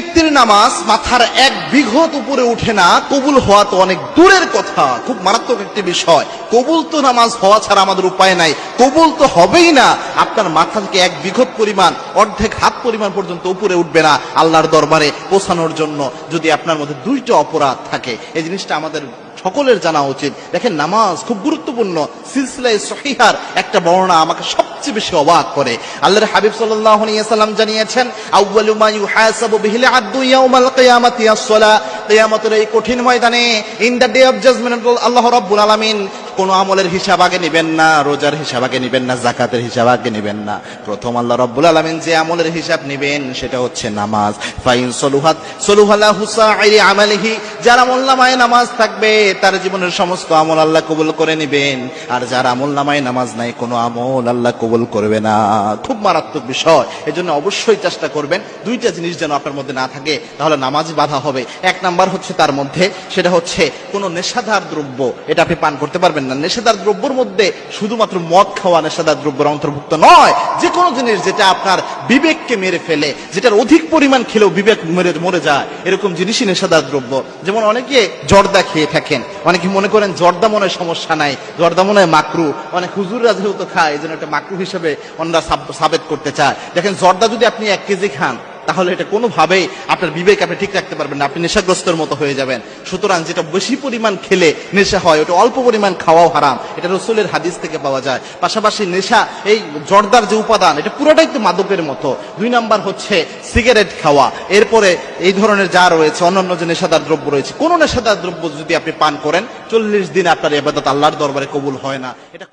ব্যক্তির নামাজ মাথার এক বিঘত উপরে উঠে না, কবুল হওয়া তো অনেক দূরের কথা। খুব মারাত্মক একটি বিষয়। কবুল তো নামাজ হওয়া ছাড়া আমাদের উপায় নাই। কবুল তো হবেই না। আপনার মাথা থেকে এক বিঘত পরিমাণ, অর্ধেক হাত পরিমাণ পর্যন্ত উপরে উঠবে না আল্লাহর দরবারে পৌঁছানোর জন্য। যদি আপনার মধ্যে দুইটা অপরাধ থাকে, এই জিনিসটা আমাদের সকলের জানা উচিত। দেখেন, নামাজ খুব গুরুত্বপূর্ণ, সিলসিলায় সহিহার একটা বর্ণনা আমাকে সবচেয়ে বেশি অবাক করে। আল্লাহর হাবিব সাল্লাল্লাহু আলাইহি সাল্লাম জানিয়েছেন, আউয়ালু মা ইউহাসাবু বিহিল আদু ইয়াউমাল কিয়ামাতি আস-সালাহ। কিয়ামতের এই কঠিন ময়দানে in the day of judgement আল্লাহ রাব্বুল আলামিন কোন আমলের হিসাব আগে নেবেন না, রোজার হিসাব আগে নেবেন না জাকাতের হিসাব আগে নেবেন না। প্রথম আল্লাহ রব্বুল আলামিন যে আমলের হিসাব নেবেন সেটা হচ্ছে নামাজ। ফাইন সলুহাত সলুহালা হুসাইরি আমালিহি, যার আমল নামায় নামাজ থাকবে, তার জীবনের সমস্ত আমল আল্লাহ কবুল করে নেবেন। আর যার আমল নামায় নামাজ নাই, কোনো আমল আল্লাহ কবুল করবে না। খুব মারাত্মক বিষয়। এজন্য অবশ্যই চেষ্টা করবেন দুইটা জিনিস যেন আপনার মধ্যে না থাকে, তাহলে নামাজ বাধা হবে। এক নাম্বার হচ্ছে তার মধ্যে, সেটা হচ্ছে কোনো নেশাদার দ্রব্য, এটা আপনি পান করতে পারবেন না, নেশাদার দ্রব্যর মধ্যে শুধুমাত্র মদ খাওয়া নেশাদার দ্রব্যের অন্তর্ভুক্ত নয়। যে কোনো জিনিস যেটা আপনার বিবেককে মেরে ফেলে, যেটার অধিক পরিমাণ খেলেও বিবেক মেরে, মরে যায়, এরকম জিনিসই নেশাদার দ্রব্য। যেমন অনেকে জর্দা খেয়ে থাকেন, অনেকে মনে করেন জর্দা মনে সমস্যা নাই, জর্দা মনে হয় মাকরু। অনেক হুজুররা যেহেতু খায়, এই জন্য একটা মাকরু হিসেবে অন্যরা সাব- সাবেত করতে চায়। দেখেন জর্দা যদি আপনি এক কেজি খান তাহলে এটা কোনোভাবেই আপনার বিবেক আপনি ঠিক রাখতে পারবেন না, আপনি নেশাগ্রস্তর মতো হয়ে যাবেন। সুতরাং যেটা বেশি পরিমাণ খেলে নেশা হয়, ওটা অল্প পরিমাণ খাওয়াও হারাম। এটা রসুলের হাদিস থেকে পাওয়া যায়। পাশাপাশি নেশা, এই জর্দার যে উপাদান, এটা পুরোটাই তো মাদকের মতো। দুই নাম্বার হচ্ছে সিগারেট খাওয়া। এরপরে এই ধরনের যা রয়েছে, অন্যান্য যে নেশাদার দ্রব্য রয়েছে, কোনো নেশাদার দ্রব্য যদি আপনি পান করেন, চল্লিশ দিন আপনার এবাদত আল্লাহর দরবারে কবুল হয় না। এটা